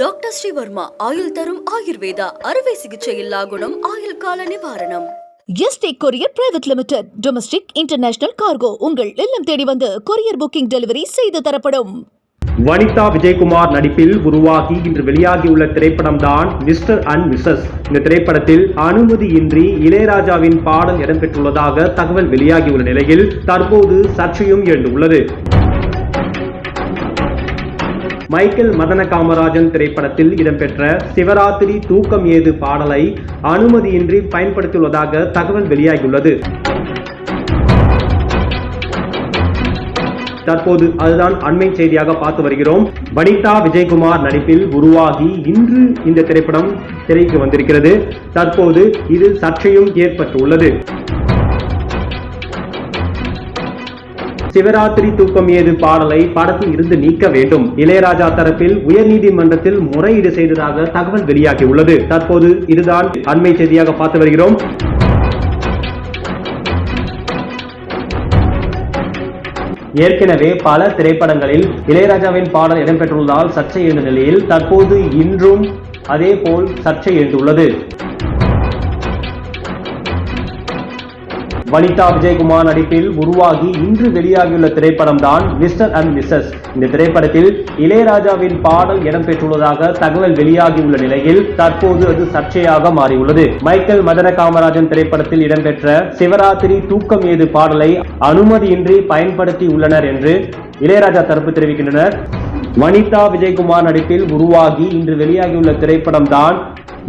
Doctor Sreevarma ஆயுள் தரும் ஆயுர்வேதா அறுவை சிகிச்சையில்லா குணம் ஆயுள் கால நிவாரணம். ST courier private limited domestic international cargo உங்கள் இல்லம் தேடி வந்து கொரியர் புக்கிங் டெலிவரி செய்து தரப்படும். வனிதா விஜயகுமார் நடிப்பில் உருவாகி இன்று வெளியாகியுள்ள திரைப்படம் தான் மிஸ்டர் அண்ட் மிஸ்ஸஸ். இந்த திரைப்படத்தில் அனுமதியின்றி இளையராஜாவின் பாடல் இடம்பெற்றுள்ளதாக தகவல் வெளியாகியுள்ள நிலையில் தற்போது சர்ச்சையும் எழுந்துள்ளது. மைக்கேல் மதன காமராஜன் திரைப்படத்தில் இடம்பெற்ற சிவராத்திரி தூக்கம் ஏது பாடலை அனுமதியின்றி பயன்படுத்தியுள்ளதாக தகவல் வெளியாகியுள்ளது. தற்போது அதுதான் அண்மை செய்தியாக பார்த்து வருகிறோம். வனிதா விஜயகுமார் நடிப்பில் உருவாகி இன்று இந்த திரைப்படம் திரைக்கு வந்திருக்கிறது. தற்போது இது சர்ச்சையும் ஏற்பட்டுள்ளது. சிவராத்திரி தூக்கம் ஏது பாடலை படத்தில் இருந்து நீக்க வேண்டும். இளையராஜா தரப்பில் உயர்நீதிமன்றத்தில் முறையீடு செய்ததாக தகவல் வெளியாகியுள்ளது. தற்போது இதுதான் அண்மை செய்தியாக பார்த்து வருகிறோம். ஏற்கனவே பல திரைப்படங்களில் இளையராஜாவின் பாடல் இடம்பெற்றுள்ளதால் சர்ச்சை எழுந்த நிலையில் தற்போது இன்றும் அதே போல் சர்ச்சை எழுந்துள்ளது. வனிதா விஜயகுமார் நடிப்பில் உருவாகி இன்று வெளியாகியுள்ள திரைப்படம் தான் மிஸ்டர் அண்ட் மிஸ்ஸஸ். இந்த திரைப்படத்தில் இளையராஜாவின் பாடல் இடம்பெற்றுள்ளதாக தகவல் வெளியாகியுள்ள நிலையில் தற்போது அது சர்ச்சையாக மாறியுள்ளது. மைக்கேல் மதன காமராஜன் திரைப்படத்தில் இடம்பெற்ற சிவராத்திரி தூக்கம் ஏது பாடலை அனுமதியின்றி பயன்படுத்தி உள்ளனர் என்று இளையராஜா தரப்பு தெரிவிக்கின்றனர். வனிதா விஜயகுமார் நடிப்பில் உருவாகி இன்று வெளியாகியுள்ள திரைப்படம் தான்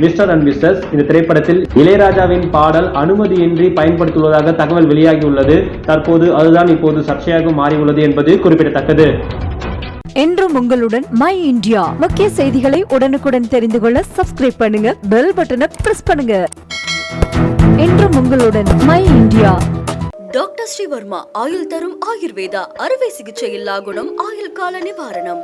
மிஸ்டர் அண்ட் மிஸ்ஸஸ் இந்த திரைப்படத்தில் இளையராஜாவின் பாடல் அனுமதியின்றி பயன்படுத்தியுள்ளதாக தகவல் வெளியாகியுள்ளது. தற்போது அதுதான் இப்போது சர்ச்சையாக மாறியுள்ளது என்பது குறிப்பிடத்தக்கது. என்றும் உங்களுடன் மை இந்தியா. முக்கிய செய்திகளை உடனுக்குடன் தெரிந்து கொள்ள சப்ஸ்கிரைப் பண்ணுங்க பெல் பட்டனை பிரஸ் பண்ணுங்க. என்றும் உங்களுடன் மை இந்தியா. டாக்டர் ஸ்ரீவர்மா ஆயுள் தரும் ஆயுர்வேதா அறுவை சிகிச்சையில்லா குணம் ஆயுள் கால நிவாரணம்.